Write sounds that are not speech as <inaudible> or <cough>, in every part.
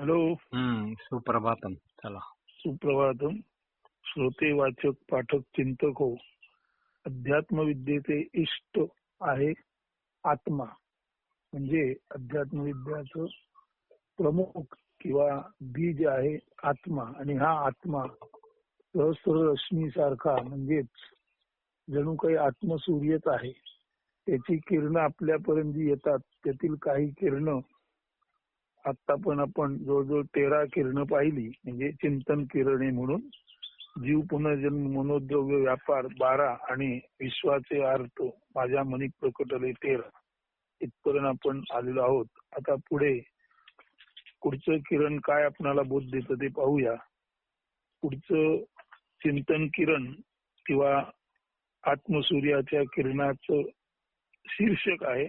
Hello. Suprabhatam. चला. सुप्रभातम. श्रोते वाचक पाठक चिंतक हो. अध्यात्म विद्येचे इष्ट आहे आत्मा. म्हणजे अध्यात्म विद्याचं प्रमुख किंवा बीज आहे आत्मा. आणि हा आत्मा सहस्र रश्मी सारखा म्हणजेच जणू काही आत्मसूर्यच आहे. त्याची किरण आपल्यापर्यंत येतात. त्यातील काही किरण आता पण आपण जवळजवळ तेरा किरण पाहिली म्हणजे चिंतन किरणे म्हणून. जीव पुनर्जन्म मनोद्रव्य व्यापार बारा आणि विश्वाचे अर्थ माझ्या मनी प्रकटले तेरा. इथपर्यंत आपण आलेलो आहोत. आता पुढे पुढचं किरण काय आपणाला बोध देतं ते पाहूया. पुढचं चिंतन किरण किंवा आत्मसूर्याच्या किरणाचं शीर्षक आहे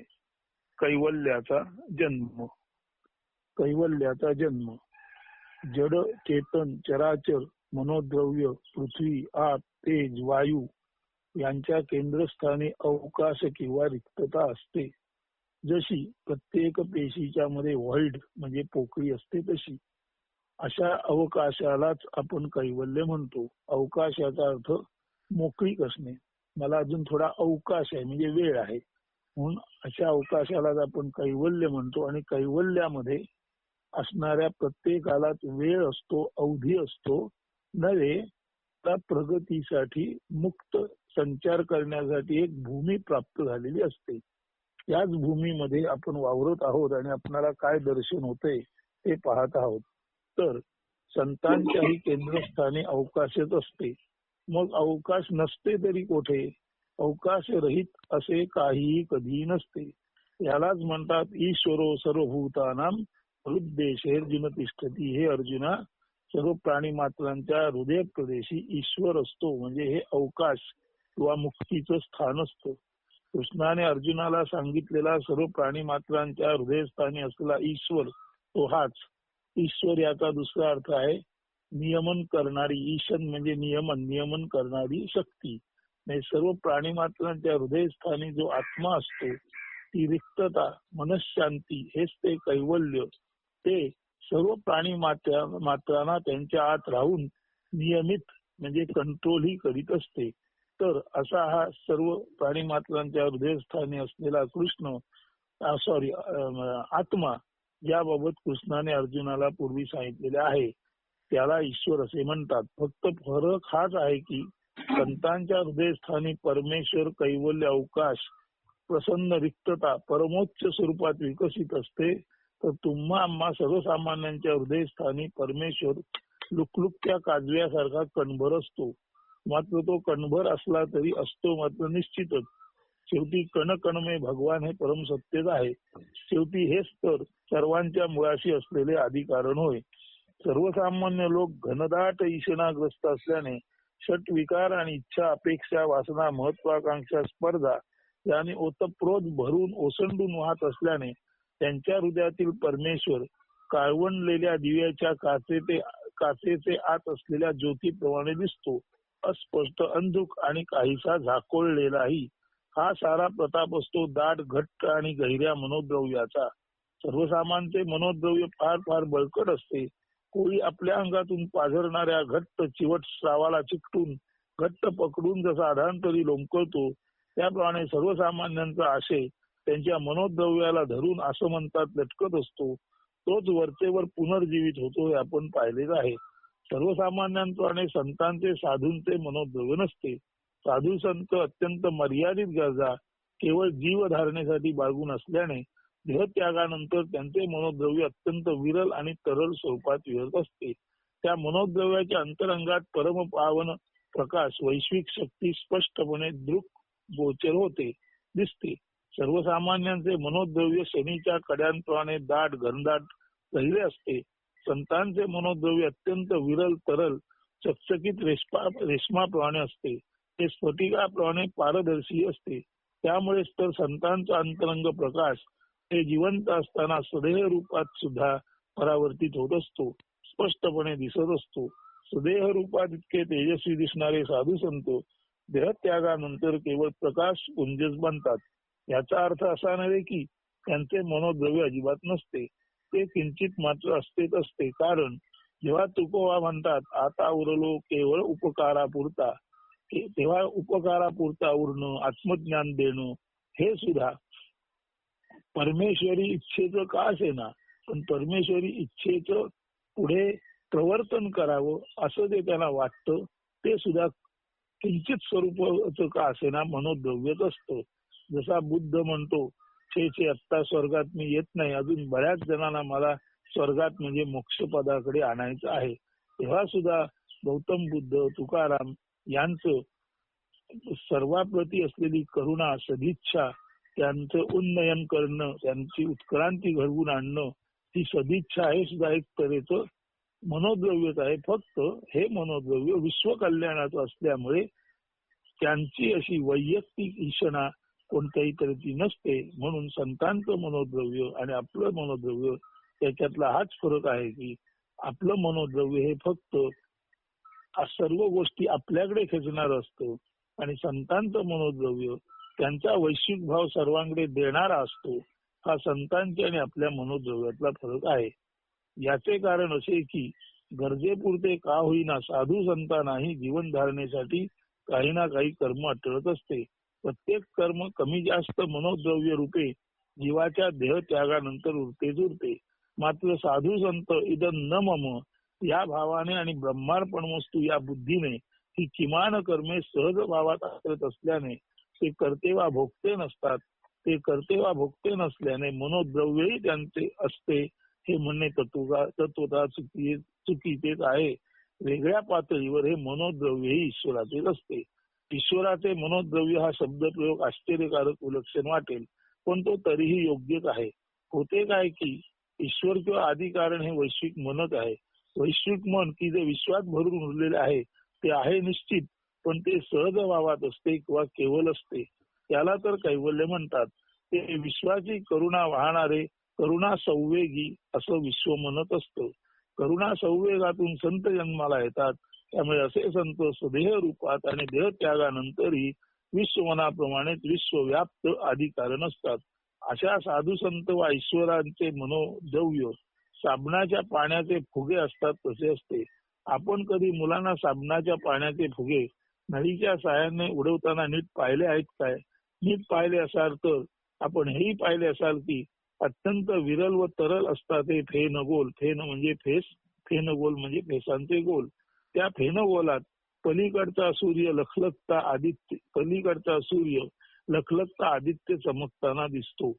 कैवल्याचा जन्म. कैवल्याचा जन्म. जड चेतन चराचर मनोद्रव्य पृथ्वी आत तेज वायू यांच्या केंद्रस्थानी अवकाश किंवा रिक्तता असते. जशी प्रत्येक पेशीच्या मध्ये व्हॉइड म्हणजे पोकळी असते तशी. अशा अवकाशालाच आपण कैवल्य म्हणतो. अवकाशाचा अर्थ मोकळीक असणे. मला अजून थोडा अवकाश आहे म्हणजे वेळ आहे. म्हणून अशा अवकाशालाच आपण कैवल्य म्हणतो आणि कैवल्यामध्ये असणाऱ्या प्रत्येकालाच वेळ असतो अवधी असतो. नव्हे त्या प्रगतीसाठी मुक्त संचार करण्यासाठी एक भूमी प्राप्त झालेली असते. याच भूमीमध्ये आपण वावरत आहोत आणि आपणाला काय दर्शन होते ते पाहत आहोत. तर संतांच्याही केंद्रस्थानी अवकाशच असते. मग अवकाश नसते तरी कोठे? अवकाश रहित असे काहीही कधीही नसते. यालाच म्हणतात ईश्वरो सर्वभूतानाम हृदय हे अर्जुना सर्व प्राणी मात्रांच्या हृदय प्रदेशी ईश्वर असतो. म्हणजे हे अवकाश किंवा मुक्तीचं स्थान असतं. कृष्णाने अर्जुनाला सांगितलेला सर्व प्राणी मात्रांच्या हृदयस्थानी असलेला ईश्वर तो हाच. ईश्वर याचा दुसरा अर्थ आहे नियमन करणारी. ईशन म्हणजे नियमन नियमन करणारी शक्ती. म्हणजे सर्व प्राणी मात्रांच्या हृदयस्थानी जो आत्मा असतो ती रिक्तता मनशांती हेच ते कैवल्य ते सर्व प्राणी मात्रांना त्यांच्या आत राहून नियमित म्हणजे कंट्रोलही करीत असते. तर असा हा सर्व प्राणी मात्रांच्या हृदयस्थानी असलेला कृष्ण सॉरी आत्मा याबाबत कृष्णाने अर्जुनाला पूर्वी सांगितलेले आहे. त्याला ईश्वर असे म्हणतात. फक्त फरक हाच आहे की संतांच्या हृदयस्थानी परमेश्वर कैवल्य अवकाश प्रसन्न रिक्तता परमोच्च स्वरूपात विकसित असते. तर तुम्हा आम्हा सर्वसामान्यांच्या हृदयस्थानी परमेश्वर लुकलुकत्या काजव्यासारखा कणभर असतो. मात्र तो कणभर असला तरी असतो मात्र निश्चितच. शेवटी कणकणमे भगवान हे परम सत्यच आहे. शेवटी हेच तर सर्वांच्या मुळाशी असलेले अधिकारण होय. सर्वसामान्य लोक घनदाट ईशनाग्रस्त असल्याने षट विकार आणि इच्छा अपेक्षा वासना महत्वाकांक्षा स्पर्धा याने ओतप्रोत भरून ओसंडून वाहत असल्याने त्यांच्या हृदयातील परमेश्वर काळवणलेल्या दिव्याच्या काचेचे काचेचे आत असलेल्या ज्योतीप्रमाणे दिसतो. अस्पष्ट अंधुक आणि काहीसा झाकोळलेलाही हा सारा प्रताप असतो. दाट घट्ट आणि गहिऱ्या मनोद्रव्याचा. सर्वसामान्य मनोद्रव्य फार फार बळकट असते. कोळी आपल्या अंगातून पाझरणाऱ्या घट्ट चिवट श्रावाला चिकटून घट्ट पकडून जसा आधांतरी लोंबकळतो त्याप्रमाणे सर्वसामान्यांचा आशय त्यांच्या मनोद्रव्याला धरून असं म्हणतात लटकत असतो तोच वरचेवर पुनर्जीवित होतो हे आपण पाहिलेच आहे. सर्वसामान्यांप्रमाणे संतांचे साधूंचे मनोद्रव्य नसते. साधू संत अत्यंत मर्यादित गरजा केवळ जीव धारणेसाठी बाळगून असल्याने देहत्यागानंतर त्यांचे मनोद्रव्य अत्यंत विरल आणि तरल स्वरूपात विरत असते. त्या मनोद्रव्याच्या अंतरंगात परम पावन प्रकाश वैश्विक शक्ती स्पष्टपणे दृक गोचर होते दिसते. सर्वसामान्यांचे मनोद्रव्य शनीच्या कड्यांप्रमाणे दाट घनदाट गहिले असते. संतांचे मनोद्रव्य अत्यंत विरल तरल चकचकीत रेशमा रेशमाप्रमाणे असते. ते स्फटिकाप्रमाणे पारदर्शी असते. त्यामुळेच तर संतांचा अंतरंग प्रकाश हे जिवंत असताना सदेह रूपात सुद्धा परावर्तित होत असतो स्पष्टपणे दिसत असतो. सदेह रूपात इतके तेजस्वी दिसणारे साधू संत देहत्यागानंतर केवळ प्रकाश पुंजच बनतात. याचा अर्थ असा नव्हे की त्यांचे मनोद्रव्य अजिबात नसते. ते किंचित मात्र असतेच असते. कारण जेव्हा तुकोबा म्हणतात आता उरलो केवळ उपकारापुरता. तेव्हा उपकारापुरता उरणं आत्मज्ञान देणं हे सुद्धा. परमेश्वरी इच्छेचं का असेना? पण परमेश्वरी इच्छेचं पुढे प्रवर्तन करावं असं जे त्यांना वाटतं ते सुद्धा किंचित स्वरूपाचं का असेना? मनोद्रव्यच असतं. जसा बुद्ध म्हणतो छे छे आत्ता स्वर्गात मी येत नाही. अजून बऱ्याच जणांना मला स्वर्गात म्हणजे मोक्षपदाकडे आणायचं आहे. तेव्हा सुद्धा गौतम बुद्ध तुकाराम यांचं सर्वाप्रती असलेली करुणा सदिच्छा त्यांचं उन्नयन करणं त्यांची उत्क्रांती घडवून आणणं ही सदिच्छा हे सुद्धा एक तऱ्हेचं मनोद्रव्यच आहे. फक्त हे मनोद्रव्य विश्वकल्याणाचं असल्यामुळे त्यांची अशी वैयक्तिक ईशना कोणत्याही तऱ्हेची नसते म्हणून संतांचं मनोद्रव्य आणि आपलं मनोद्रव्य त्याच्यातला हाच फरक आहे की आपलं मनोद्रव्य हे फक्त सर्व गोष्टी आपल्याकडे खेचणार असतं आणि संतांचं मनोद्रव्य त्यांचा वैश्विक भाव सर्वांकडे देणारा असतो हा संतांच्या आणि आपल्या मनोद्रव्यातला फरक आहे. याचे कारण असे की गरजेपुरते का होईना साधू संतांनाही जीवन धारणेसाठी काही ना काही कर्म अटळत असते. प्रत्येक कर्म कमी जास्त मनोद्रव्य रूपे जीवाच्या देह त्यागानंतर उरतेच उरते मात्र साधू संत इदन न मम या भावाने आणि ब्रह्मार्पण वस्तू या बुद्धीने ही किमान कर्मे सहज भावात आचरत असल्याने ते करते वा भोगते नसतात. ते करते वा भोगते नसल्याने मनोद्रव्यही त्यांचे असते. हे म्हणणे तत्वता चुकी चुकीचेच आहे. वेगळ्या पातळीवर हे मनोद्रव्यही ईश्वराचेच असते. ईश्वराचे मनोद्रव्य हा शब्दप्रयोग आश्चर्यकारक विलक्षण वाटेल पण तो तरीही योग्यच आहे. होते काय की ईश्वर किंवा आदी कारण हे वैश्विक मनच आहे. वैश्विक मन की जे विश्वात भरून उरलेले आहे ते आहे निश्चित पण ते सहज भावात असते किंवा केवळ असते. त्याला तर कैवल्य म्हणतात. ते विश्वाची करुणा वाहणारे करुणा संवेगी असं विश्व म्हणत असतं. करुणा संवेगातून संत जन्माला येतात. त्यामुळे असे संत स्वदेह रूपात आणि देह त्यागानंतरही विश्वमनाप्रमाणेच विश्वव्याप्त आदी कारण असतात अशा साधू संत वा ईश्वरांचे मनोद्रव्य साबणाच्या पाण्याचे फुगे असतात तसे असते. आपण कधी मुलांना साबणाच्या पाण्याचे फुगे नळीच्या साहाय्याने उडवताना नीट पाहिले आहेत काय? नीट पाहिले असाल तर आपण हेही पाहिले असाल की अत्यंत विरल व तरल असतात हे फेन गोल फेन म्हणजे फेस फेन गोल म्हणजे फेसांचे गोल. त्या फेनगोलात पलीकडचा सूर्य लखलखता आदित्य पलीकडचा सूर्य लखलखता आदित्य चमकताना दिसतो.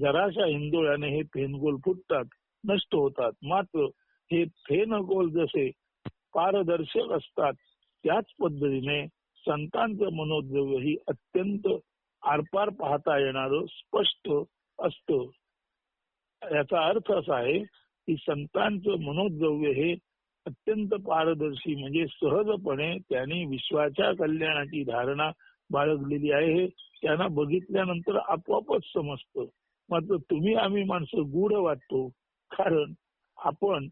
जराशा हिंदोळ्याने हे फेनगोल फुटतात नष्ट होतात. मात्र हे फेनगोल जसे पारदर्शक असतात त्याच पद्धतीने संतांचं मनोद्रव्य ही अत्यंत आरपार पाहता येणार स्पष्ट असत. याचा अर्थ असा आहे की संतांचं मनोद्रव्य हे अत्यंत पारदर्शी म्हणजे सहजपणे त्यांनी विश्वाच्या कल्याणाची धारणा बाळगलेली आहे. हे त्यांना बघितल्यानंतर आपोआपच समजतं. मात्र तुम्ही आम्ही माणसं गूढ वाटतो. कारण आपण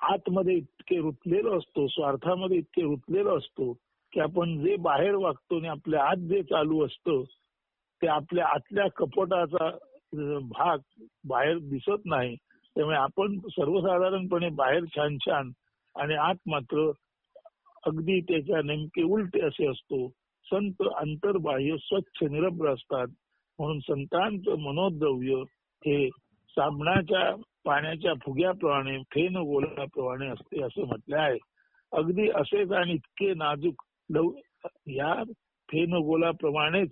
आतमध्ये इतके रुतलेलो असतो स्वार्थामध्ये इतके रुतलेलो असतो की आपण जे बाहेर वागतो आणि आपल्या आत जे चालू असतं ते आपल्या आतल्या कपटाचा भाग बाहेर दिसत नाही. त्यामुळे आपण सर्वसाधारणपणे बाहेर छान छान आणि आत मात्र अगदी त्याच्या नेमके उलटे असे असतो. संत अंतर्बाह्य स्वच्छ निरभ्र असतात. म्हणून संतांचं मनोद्रव्य हे साबणाच्या पाण्याच्या फुग्याप्रमाणे फेन गोलाप्रमाणे असते असं म्हटले आहे. अगदी असेच आणि इतके नाजूक लव या फेन गोलाप्रमाणेच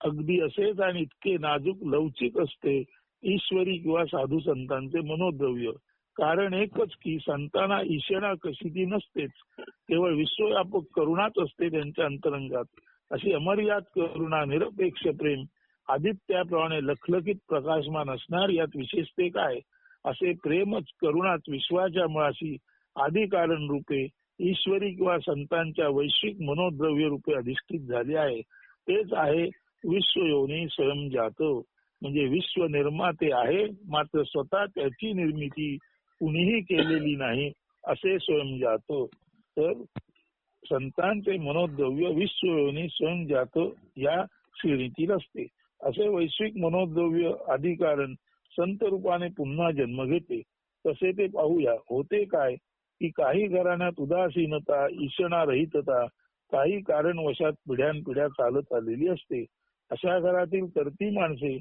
अगदी असेच आणि इतके नाजूक लवचिक असते. ईश्वरी किंवा साधू संतांचे मनोद्रव्य. कारण एकच की संतांना ईशना कशी ती नसतेच. केवळ विश्वव्यापक करुणाच असते त्यांच्या अंतरंगात. अशी अमर्याद करुणा निरपेक्ष प्रेम आदित्याप्रमाणे लखलखित प्रकाशमान असणार यात विशेषते काय? असे प्रेमच करुणाच विश्वाच्या मुळाशी आदिकारण रूपे ईश्वरी किंवा संतांच्या वैश्विक मनोद्रव्य रूपे अधिष्ठित झाले आहे. तेच आहे विश्वयोनी स्वयंजात. म्हणजे विश्व निर्माते आहे मात्र स्वतः त्याची निर्मिती कुणीही केलेली नाही असे स्वयंजात तर संतांचे मनोद्रव्य विश्वयोनी स्वयंजात या श्रेणीतील असते. असे वैश्विक मनोद्रव्य अधिकारण संत रूपाने पुन्हा जन्म घेते. तसे ते पाहूया होते काय? की काही घराण्यात उदासीनता ईशना रहितता काही कारण वशात पिढ्यानपिढ्या चालत आलेली असते. अशा घरातील तरती माणसे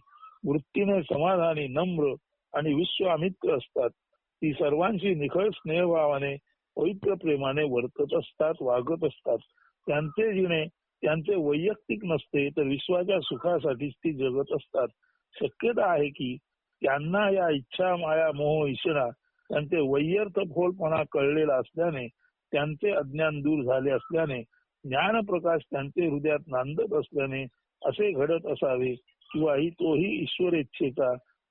वृत्तीने समाधानी नम्र आणि विश्वामित्र असतात. ती सर्वांशी निखळ स्नेहभावाने पवित्र प्रेमाने वर्तत असतात वागत असतात. त्यांचे जिणे त्यांचे वैयक्तिक नसते तर विश्वाच्या सुखासाठीच ती जगत असतात. शक्यता आहे की त्यांना या इच्छा माया मोह इशणा त्यांचे वैयर्थ फोलपणा कळलेला असल्याने त्यांचे अज्ञान दूर झाले असल्याने ज्ञान प्रकाश त्यांचे हृदयात नांदत असल्याने असे घडत असावे. किंवा ही तोही विश्व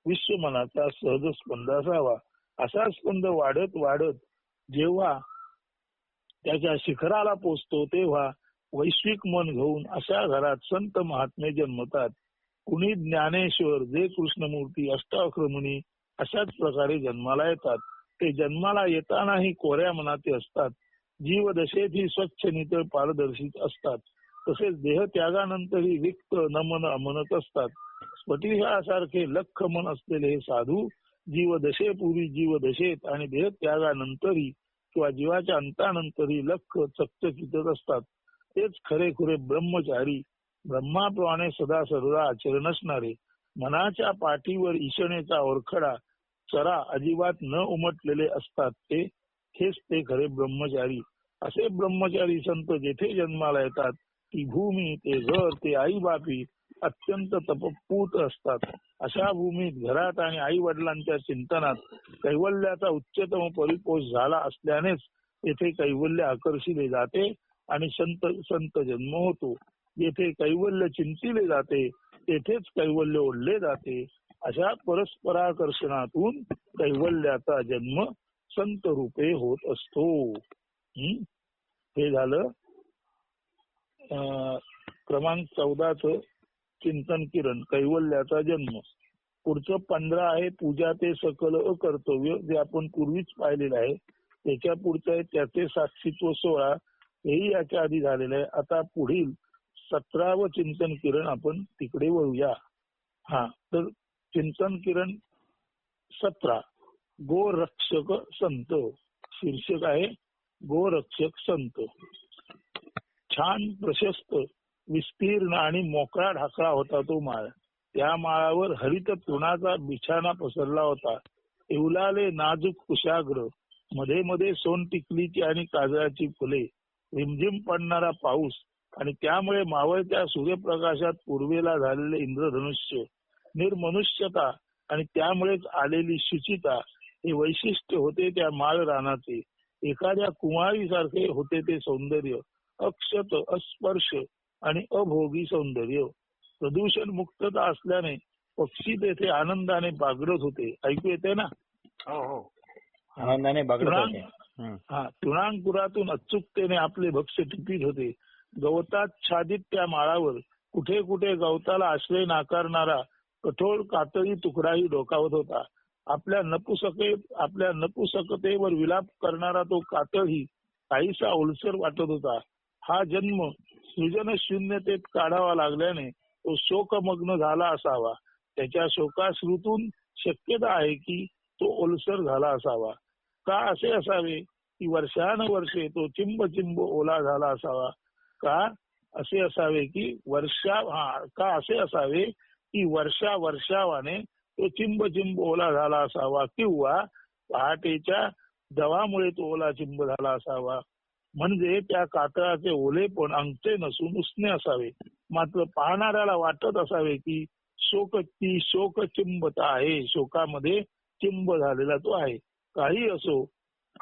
विश्वमनाचा सहज स्पंद असावा. असा स्पंद वाढत वाढत जेव्हा त्याच्या शिखराला पोचतो तेव्हा वैश्विक मन घेऊन अशा घरात संत महात्मे जन्मतात. कुणी ज्ञानेश्वर जे कृष्णमूर्ती अष्टाक्रमणी अशाच प्रकारे जन्माला येतात. ते जन्माला येतानाही कोऱ्या मनाचे असतात. जीवदशेत ही स्वच्छ नितळ पारदर्शित असतात. तसेच देहत्यागानंतरही रिक्त नमन म्हणत असतात. स्फटिकासारखे लख मन असलेले हे साधू जीवदशेपूर्वी जीवदशेत आणि देहत्यागानंतरही किंवा जीवाच्या अंतानंतरही लख चकचकितच असतात. तेच खरे खुरे ब्रह्मचारी ब्रह्माप्रमाणे सदा सर्वदा आचरण असणारे मनाच्या पाठीवर ईशनेचा ओरखडा चरा अजिबात न उमटलेले असतात ते हेच ते खरे ब्रह्मचारी. असे ब्रह्मचारी संत जेथे जन्माला येतात ती भूमी ते घर ते आई बापी अत्यंत तपपूत असतात. अशा भूमीत घरात आणि आई वडिलांच्या चिंतनात कैवल्याचा उच्चतम परिपोष झाला असल्यानेच येथे कैवल्य आकर्षिले जाते आणि संत संत जन्म होतो. येथे कैवल्य चिंतिले जाते तेथेच कैवल्य ओढले जाते. अशा परस्पराकर्षणातून कैवल्याचा जन्म संत रूपे होत असतो. हे झालं क्रमांक चौदाच चिंतन किरण कैवल्याचा जन्म. पुढचं पंधरा आहे पूजा ते सकल कर्तव्य जे आपण पूर्वीच पाहिलेलं आहे. त्याच्या पुढचं आहे त्याचे साक्षीत्व सोळा हेही याच्या आधी झालेलं आहे. आता पुढील सतरावं चिंतन किरण आपण तिकडे वळूया. हा तर चिंतन किरण सतरा. गोरक्षक संत. शीर्षक आहे गोरक्षक संत. छान प्रशस्त विस्तीर्ण आणि मोकळा ढाकळा होता तो माळ. त्या माळावर हरित तृणाचा बिछाना पसरला होता. इवलाले नाजूक कुशाग्रमध्ये मध्ये सोन टिकलीची आणि काजळाची फुले रिमझिम पडणारा पाऊस आणि त्यामुळे मावळत्या सूर्यप्रकाशात पूर्वेला झालेले इंद्रधनुष्य. निर्मनुष्यता आणि त्यामुळेच आलेली शुचिता हे वैशिष्ट्य होते त्या माळ रानाचे. एखाद्या कुमारीसारखे होते ते सौंदर्य. अक्षत अस्पर्श आणि अभोगी सौंदर्य. प्रदूषण मुक्तता असल्याने पक्षी तेथे आनंदाने बागडत होते. ऐकू येते ना? हो हो. आनंदाने हं. तुणांकुरातून अचूकतेने आपले भक्ष्य टिपीत होते. गवतात छादित त्या माळावर कुठे कुठे गवताला आश्रय नाकारणारा कठोर कातळी तुकडाही डोकावत होता. आपल्या नपुसके आपल्या नपुसकतेवर विलाप करणारा तो कातळही काहीसा ओलसर वाटत होता. हा जन्म सृजन शून्यतेत काढावा लागल्याने तो शोकमग्न झाला असावा. त्याच्या शोकाश्रूतून शक्यता आहे की तो ओलसर झाला असावा. का असे असावे? की वर्षानुवर्षे तो चिंब चिंब ओला झाला असावा. का असे असावे की वर्षा हा का असे असावे की वर्षा वर्षावाने तो चिंब चिंब ओला झाला असावा किंवा पहाटेच्या दवामुळे तो ओला चिंब झाला असावा? म्हणजे त्या कातळाचे ओलेपण अंगठे नसून उसने असावे. मात्र पाहणाऱ्याला वाटत असावे की शोक ती शोक चिंबता आहे. शोकामध्ये चिंब झालेला तो आहे. काही असो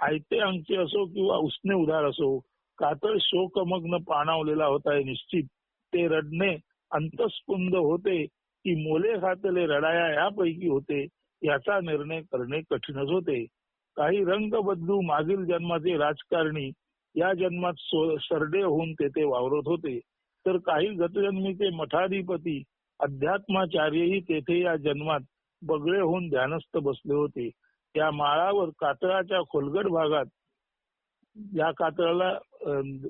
आयते अंगचे असो किंवा उसने उधार असो कातळ शोकमग्न पाणावलेला होता आहे निश्चित. ते रडणे अंतस्पुंद होते की मोले खातले रडाया यापैकी होते. याचा निर्णय करणे कठीणच होते. काही रंग बदलू मागील जन्माचे राजकारणी या जन्मात सरडे होऊन तेथे वावरत होते. तर काही गतजन्मीचे मठाधिपती अध्यात्माचार्यही तेथे या जन्मात बगळे होऊन ध्यानस्थ बसले होते. त्या माळावर कातळाच्या खोलगट भागात या कातळाला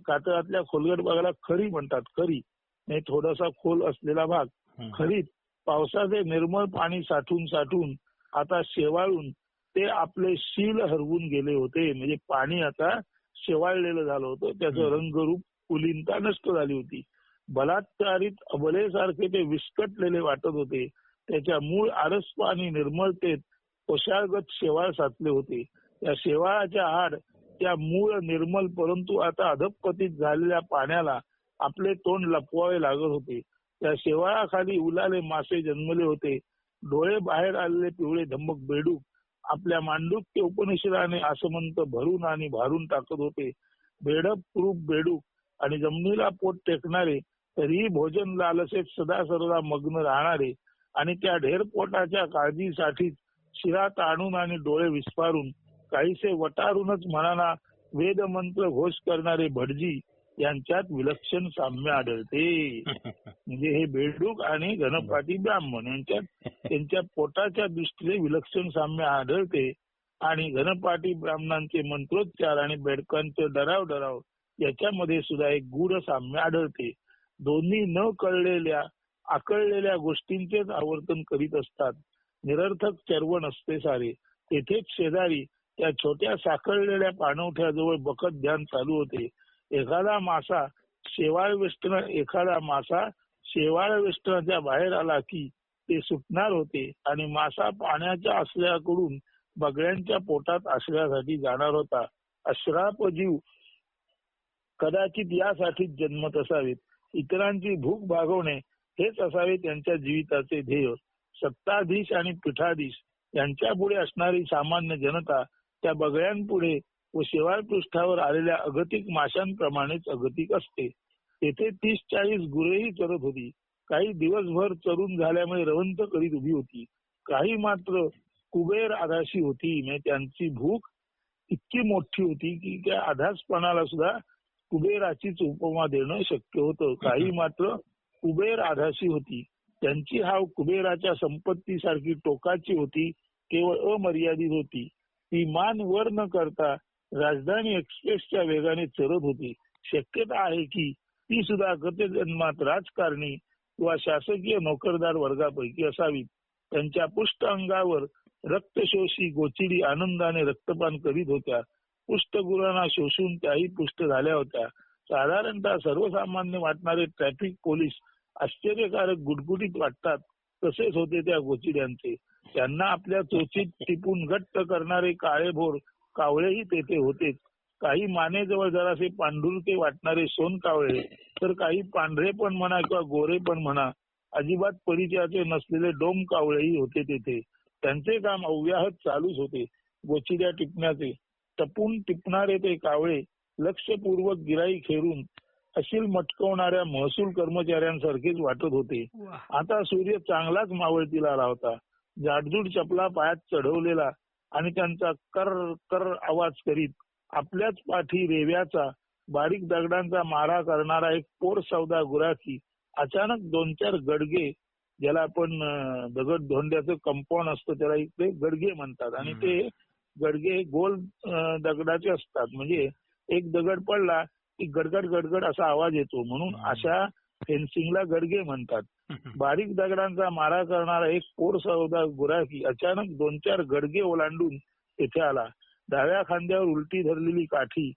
कातळातल्या खोलगट भागाला खरी म्हणतात खरी. नाही थोडासा खोल असलेला भाग. खरीत पावसाचे निर्मळ पाणी साठून साठून आता शेवाळून ते आपले शील हरवून गेले होते. म्हणजे पाणी आता शेवाळलेलं झालं होतं. त्याचं. रंगरूप कुलीनता नष्ट झाली होती. बलात्कारित अबलेसारखे ते विस्कटलेले वाटत होते. त्याच्या मूळ आरस्प आणि निर्मळतेत कोशाळगत शेवाळ साचले होते. त्या शेवाळाच्या आड त्या मूळ निर्मल परंतु आता अधपतीत झालेल्या पाण्याला आपले तोंड लपवावे लागत होते. त्या शेवाळाखाली उलाले मासे जन्मले होते. डोळे बाहेर आलेले पिवळे धम्मक बेडूक आपल्या मांडुक्य उपनिषदाने आसमंत भरून आणि भारून टाकत होते. बेडप कुरूप बेडूक आणि जमिनीला पोट टेकणारे तरीही भोजन लालसेत सदा सर्वदा मग्न राहणारे आणि त्या ढेर पोटाच्या काळजीसाठी शिरा ताणून आणि डोळे विस्फारून काहीसे वटारूनच मनाला वेदमंत्र घोष करणारे भटजी यांच्यात विलक्षण साम्य आढळते. <laughs> म्हणजे हे बेडूक आणि घनपाटी ब्राह्मण यांच्यात त्यांच्या पोटाच्या दृष्टीने विलक्षण साम्य आढळते. आणि घनपाटी ब्राह्मणांचे मंत्रोच्चार आणि बेडकांचे डराव डराव याच्यामध्ये सुद्धा एक गूढ साम्य आढळते. दोन्ही न कळलेल्या आकळलेल्या गोष्टींचेच आवर्तन करीत असतात. निरर्थक चर्वण असते सारे. तेथेच शेजारी त्या छोट्या साखळलेल्या पाणवठ्याजवळ बकत ध्यान चालू होते. एखादा मासा शेवाळ वेष्टन एखादा मासा शेवाळ वेष्टनाच्या बाहेर आला की ते सुटणार होते आणि मासा पाण्याच्या आश्रयाकडून बगड्यांच्या पोटात आश्रयासाठी जाणार होता. अश्राप जीव कदाचित यासाठीच जन्मत असावेत. इतरांची भूक भागवणे हेच असावे त्यांच्या जीविताचे ध्येय. सत्ताधीश आणि पीठाधीश यांच्या पुढे असणारी सामान्य जनता त्या बगळ्यांपुढे व शेवाळ पृष्ठावर आलेल्या अगतिक माशांप्रमाणेच अगतिक असते. तेथे तीस चाळीस गुरेही चरत होती. काही दिवसभर चरून झाल्यामुळे रवंत करीत उभी होती. काही मात्र कुबेर आधाशी होती. म्हणजे त्यांची भूक इतकी मोठी होती की त्या आधासपणाला सुद्धा कुबेराचीच उपमा देणं शक्य होतं. काही मात्र कुबेर आधाशी होती. त्यांची हाव कुबेराच्या संपत्तीसारखी टोकाची होती. केवळ अमर्यादित होती. ती मान वर न करता राजधानी एक्सप्रेसच्या वेगाने चरत होती. शक्यता आहे की ती सुद्धा गत जन्मात राजकारणी किंवा शासकीय नोकरदार वर्गापैकी असावी. त्यांच्या पुष्ट अंगावर रक्तशोषी गोचिडी आनंदाने रक्तपान करीत होत्या. पुष्टगुरांना शोषून त्याही पुष्ट झाल्या होत्या. साधारणतः सर्वसामान्य वाटणारे ट्रॅफिक पोलीस आश्चर्यकारक गुटगुटीत वाटतात तसेच होते त्या गोचिड्यांचे. त्यांना आपल्या चोचीत टिपून घट्ट करणारे काळेभोर कावळेही तेथे होतेच. काही मानेजवळ जरासे पांढुरके वाटणारे सोन कावळे तर काही पांढरे पण म्हणा किंवा गोरे पण म्हणा अजिबात परिचयाचे नसलेले डोम कावळेही होते तेथे. त्यांचे काम अव्याहत चालूच होते. गोचिड्या टिपण्याचे टपून टिपणारे ते कावळे लक्षपूर्वक गिराई खेरून अशील मटकवणाऱ्या महसूल कर्मचाऱ्यांसारखेच वाटत होते. आता सूर्य चांगलाच मावळतीला आला होता. जाडजूड चपला पायात चढवलेला आणि त्यांचा कर कर आवाज करीत आपल्याच पाठी रेव्याचा बारीक दगडांचा मारा करणारा एक पोर सौदा गुराखी अचानक दोन चार गडगे ज्याला आपण दगड धोंड्याचं कंपाऊंड असतं त्याला इकडे गडगे म्हणतात आणि. ते गडगे गोल दगडाचे असतात म्हणजे एक दगड पडला की गडगड गडगड असा आवाज येतो म्हणून. अशा फेन्सिंगला गडगे म्हणतात. बारीक दगडांचा मारा करणारा एक पोर सौदा गुराखी अचानक दोन चार गडगे ओलांडून तेथे आला. डाव्या खांद्यावर उलटी धरलेली काठी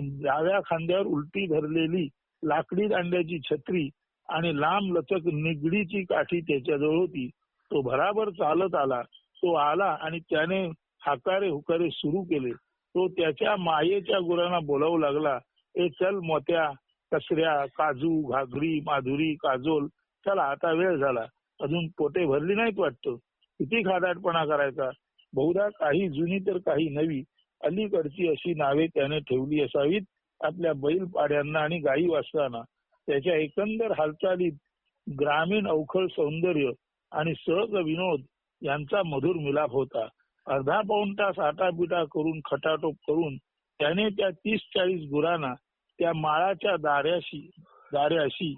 डाव्या खांद्यावर उलटी धरलेली लाकडी दांड्याची छत्री आणि लांब लचक निगडीची काठी त्याच्याजवळ होती. तो भराभर चालत आला. तो आला आणि त्याने हाकारे हुकारे सुरू केले. तो त्याच्या मायेच्या गुरांना बोलावू लागला. ए चल मोत्या कसऱ्या काजू घागरी माधुरी काजोल चला आता वेळ झाला. अजून पोटे भरली नाहीत वाटतं. किती खादाटपणा करायचा? बहुधा काही जुनी तर काही नवी. अलीकडची अशी नावे त्याने ठेवली असावीत आपल्या बैल पाड्यांना आणि गायी वाचताना त्याच्या एकंदर हालचालीत ग्रामीण अवखळ सौंदर्य आणि सहज विनोद यांचा मधुर मिलाप होता. अर्धा पाऊण तास आटापिटा करून खटाटोप करून त्याने त्या तीस चाळीस गुरांना त्या माळाच्या दाऱ्याशी दाऱ्याशी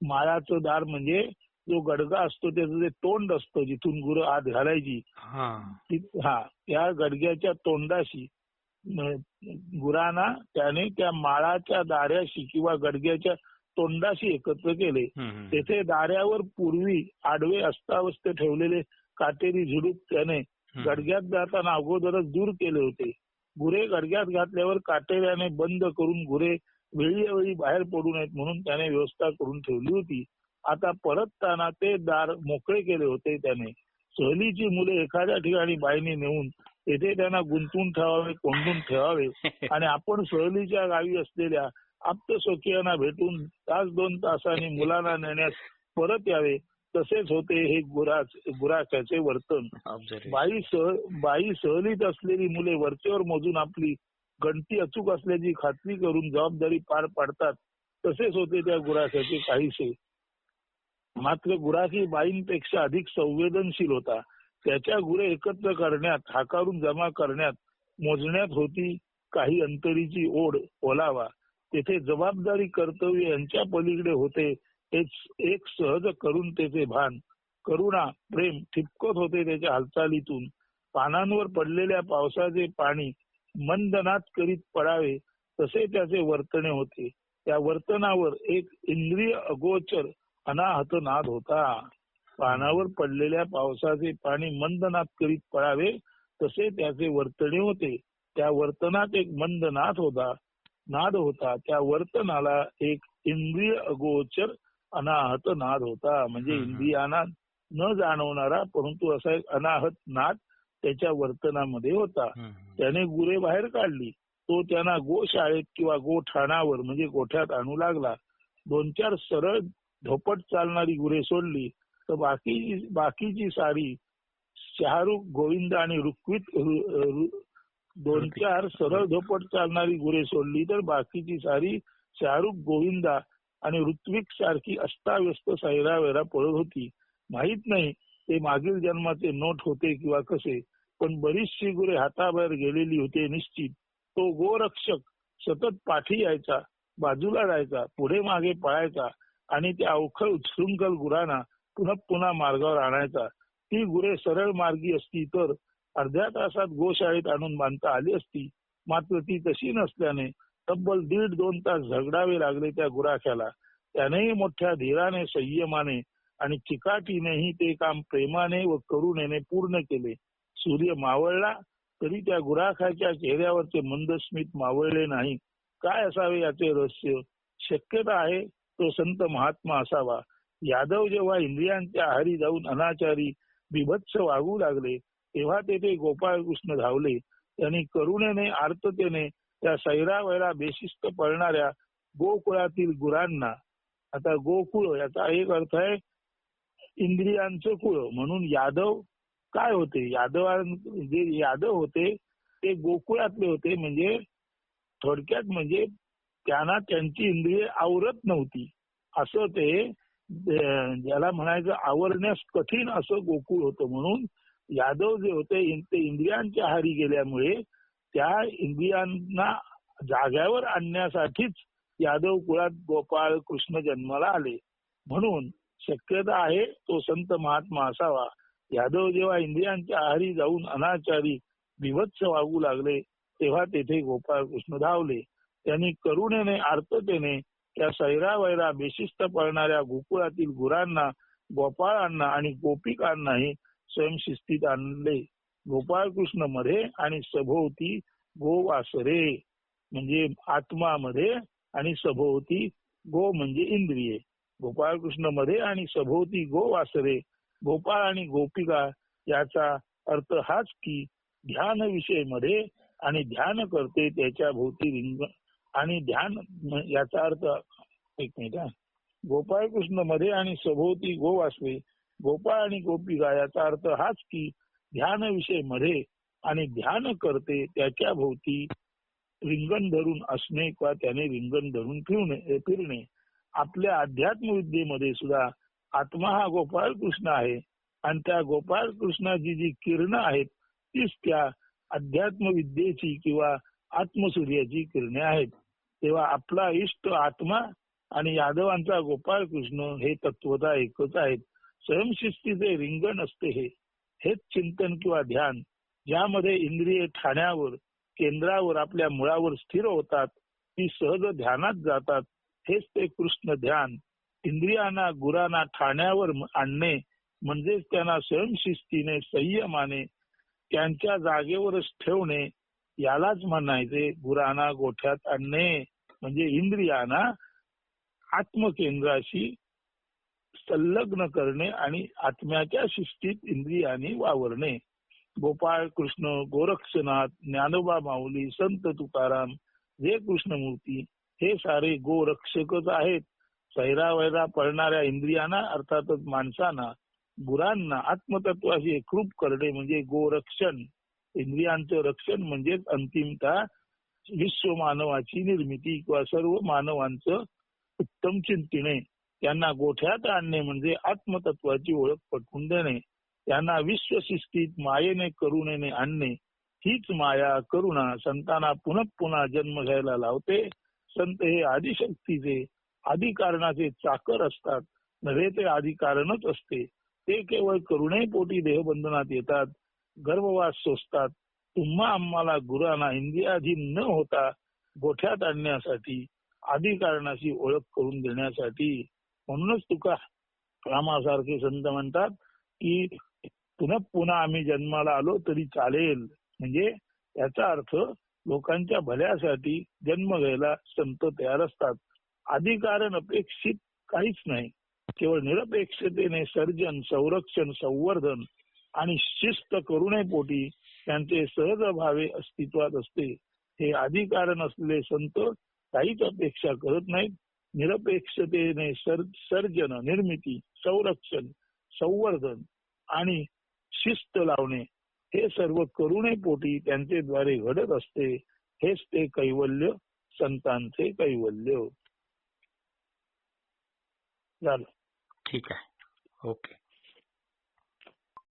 माळाचं दार म्हणजे जो गडगा असतो त्याचं जे तोंड असतं जिथून गुरं आत घालायची हा त्या गडग्याच्या तोंडाशी गुरांना त्याने त्या माळाच्या दाऱ्याशी किंवा गडग्याच्या तोंडाशी एकत्र केले. तेथे दाऱ्यावर पूर्वी आडवे अस्तावस्त ठेवलेले काटेरी झुडूप त्याने. गडग्यात जाताना अगोदरच दूर केले होते गुरे गडग्यात घातल्यावर काटेऱ्याने बंद करून गुरे वेळी बाहेर पडू नयेत म्हणून त्याने व्यवस्था करून ठेवली होती. आता परतताना ते दार मोकळे केले होते त्याने. सहलीची मुले एखाद्या ठिकाणी बाईने नेऊन तेथे त्यांना गुंतवून ठेवावे कोंडून ठेवावे <laughs> आणि आपण सहलीच्या गावी असलेल्या आप्त स्वकीयांना भेटून तास दोन तासांनी मुलांना नेण्यास परत यावे. तसेच होते हे गुराच गुराख्याचे वर्तन. बाई सह बाई सहलीत असलेली मुले वरचेवर मोजून आपली गणती अचूक असल्याची खात्री करून जबाबदारी पार पाडतात तसेच होते त्या गुराख्याचे काहीसे. मात्र गुराखी बाईंपेक्षा अधिक संवेदनशील होता. त्याच्या गुरे एकत्र करण्यात हाकारून जमा करण्यात मोजण्यात होती काही अंतरीची ओढ ओलावा. तेथे जबाबदारी कर्तव्य यांच्या पलीकडे होते हेच एक सहज करून त्याचे भान. करुणा प्रेम ठिपकत होते त्याच्या हालचालीतून. पानांवर पडलेल्या पावसाचे पाणी मंदनात करीत पडावे तसे त्याचे वर्तने होते. त्या वर्तनावर एक इंद्रिय अगोचर अनाहत नाद होता. पानावर पडलेल्या पावसाचे पाणी मंदनात करीत पडावे तसे त्याचे वर्तने होते. त्या वर्तनात एक मंद नाद होता नाद होता. त्या वर्तनाला एक इंद्रिय अगोचर अनाहत नाद होता. म्हणजे. इंद्रियांना न जाणवणारा परंतु असा एक अनाहत नाद त्याच्या वर्तनामध्ये होता. त्याने गुरे बाहेर काढली. तो त्यांना गोशाळेत किंवा गोठाणावर म्हणजे गोठ्यात आणू लागला. दोन चार सरळ धोपट चालणारी गुरे सोडली. तर बाकी बाकीची सारी शहारुख गोविंद आणि रुक्वित दोन चार सरळ धोपट चालणारी गुरे सोडली. तर बाकीची सारी शाहरुख गोविंदा आणि ऋत्विक सारखी अस्ताव्यस्त सैरावेरा पळत होती. माहीत नाही ते मागील जन्माचे नोट होते किंवा कसे पण बरीचशी गुरे हाताबाहेर गेलेली होते निश्चित. तो गोरक्षक सतत पाठी यायचा बाजूला जायचा पुढे मागे पळायचा आणि त्या अवखळ उच्छृंखल गुरांना पुन्हा पुन्हा मार्गावर आणायचा. ती गुरे सरळ मार्गी असती तर अर्ध्या तासात गोशाळेत आणून बांधता आली असती. मात्र ती तशी नसल्याने तब्बल दीड दोन तास झगडावे लागले त्या गुराख्याला. त्यानेही मोठ्या धीराने संयमाने आणि चिकाटीनेही ते काम प्रेमाने व करुणेने पूर्ण केले. सूर्य मावळला तरी त्या गुराखाच्या चेहऱ्यावरचे मंदस्मित मावळले नाही. काय असावे याचे रहस्य? शक्यता आहे तो संत महात्मा असावा. यादव जेव्हा इंद्रियांच्या आहारी जाऊन अनाचारी बिभत्स वागू लागले तेव्हा तेथे गोपाळ कृष्ण धावले. त्यांनी करुणेने आर्ततेने त्या सैरा बेशिस्त पळणाऱ्या गोकुळातील गुरांना. आता गोकुळ याचा एक अर्थ आहे इंद्रियांचं कुळ. म्हणून यादव काय होते? यादव जे यादव होते ते गोकुळातले होते. म्हणजे थोडक्यात म्हणजे त्यांना त्यांची इंद्रिय आवरत नव्हती. असं ते ज्याला म्हणायचं आवरण्यास कठीण असं गोकुळ होतं. म्हणून यादव जे होते ते इंद्रियांच्या हारी गेल्यामुळे त्या इंद्रियांना जाग्यावर आणण्यासाठीच यादव कुळात गोपाळ कृष्ण जन्माला आले. म्हणून शक्यता आहे तो संत महात्मा असावा. यादव जेव्हा इंद्रियांच्या आहारी जाऊन अनाचारी विभत्स वागू लागले तेव्हा तेथे गोपाळ कृष्ण धावले. त्यांनी करुणेने आर्ततेने त्या सैरा वैरा बेशिस्त पळणाऱ्या गोकुळातील गुरांना गोपाळांना आणि गोपिकांनाही स्वयंशिस्तीत आणले. गोपाळकृष्णमध्ये आणि सभोवती गोवासरे म्हणजे आत्मामध्ये आणि सभोवती गो म्हणजे इंद्रिये. गोपाळकृष्णमध्ये आणि सभोवती गो वासरे गोपाळ आणि गोपिका याचा अर्थ हाच की ध्यान विषयमध्ये आणि ध्यान करते त्याच्या भोवती रिंग आणि ध्यान याचा अर्थ एक मिनिट गोपाळकृष्णमध्ये आणि सभोवती गो वासरे गोपाळ आणि गोपिका याचा अर्थ हाच की ध्यान विषयमध्ये आणि ध्यान करते त्याच्या भोवती रिंगण धरून असणे किंवा त्याने रिंगण धरून फिरणे फिरणे. आपल्या अध्यात्म विद्येमध्ये सुद्धा आत्मा हा गोपाळ कृष्ण आहे. आणि त्या गोपाळ कृष्णाची जी किरणं आहेत तीच त्या अध्यात्म विद्येची किंवा आत्मसूर्याची किरणे आहेत. तेव्हा आपला इष्ट आत्मा आणि यादवांचा गोपाळ कृष्ण हे तत्वता एकच आहेत. स्वयंशिस्तीचे रिंगण असते हे. हेच चिंतन किंवा ध्यान ज्यामध्ये इंद्रिय ठाण्यावर केंद्रावर आपल्या मुळावर स्थिर होतात ती सहज ध्यानात जातात. हेच ते कृष्ण ध्यान इंद्रियांना गुरांना ठाण्यावर आणणे म्हणजेच त्यांना स्वयंशिस्तीने संयमाने त्यांच्या जागेवरच ठेवणे यालाच म्हणायचे गुरांना गोठ्यात आणणे. म्हणजे इंद्रियांना आत्मकेंद्राशी संलग्न करणे आणि आत्म्याच्या शिस्तीत इंद्रियांनी वावरणे. गोपाळ कृष्ण गोरक्षनाथ ज्ञानोबा माऊली संत तुकाराम हे कृष्णमूर्ती हे सारे गोरक्षकच आहेत. सैरा वैरा पळणाऱ्या इंद्रियांना अर्थातच माणसांना गुरांना आत्मतत्वाशी एकरूप करणे म्हणजे गोरक्षण. इंद्रियांचं रक्षण म्हणजेच अंतिमता विश्व मानवाची निर्मिती किंवा सर्व मानवांचं उत्तम चिंतने त्यांना गोठ्यात आणणे म्हणजे आत्मतत्वाची ओळख पटवून देणे. त्यांना विश्वशिस्तीत मायेने करुणेने आणणे. हीच माया करुणा संतांना पुन्हा पुन्हा जन्म घ्यायला लावते. संत हे आदिशक्तीचे आदिकारणाचे चाकर असतात नव्हे ते आदिकारणच असते. ते केवळ करुणेपोटी देहबंधनात येतात गर्भवास सोसतात. तुम्हा आम्हाला गुरांना इंद्रियाधीन न होता गोठ्यात आणण्यासाठी आदिकारणाची ओळख करून देण्यासाठी. म्हणूनच तुका रामासारखे संत म्हणतात की पुन्हा पुन्हा आम्ही जन्माला आलो तरी चालेल. म्हणजे याचा अर्थ लोकांच्या भल्यासाठी जन्म घ्यायला संत तयार असतात. अधिकारण अपेक्षित काहीच नाही. केवळ निरपेक्षतेने सर्जन संरक्षण संवर्धन आणि शिस्त करुणेपोटी त्यांचे सहज भावे अस्तित्वात असते. हे अधिकारण असलेले संत काहीच अपेक्षा करत नाहीत. निरपेक्षतेने सर्जन निर्मिती संरक्षण संवर्धन आणि शिस्त लावणे हे सर्व करुणेपोटी त्यांचे द्वारे घडत असते हेच ते कैवल्य संतांचे कैवल्य झालं. ठीक आहे. ओके.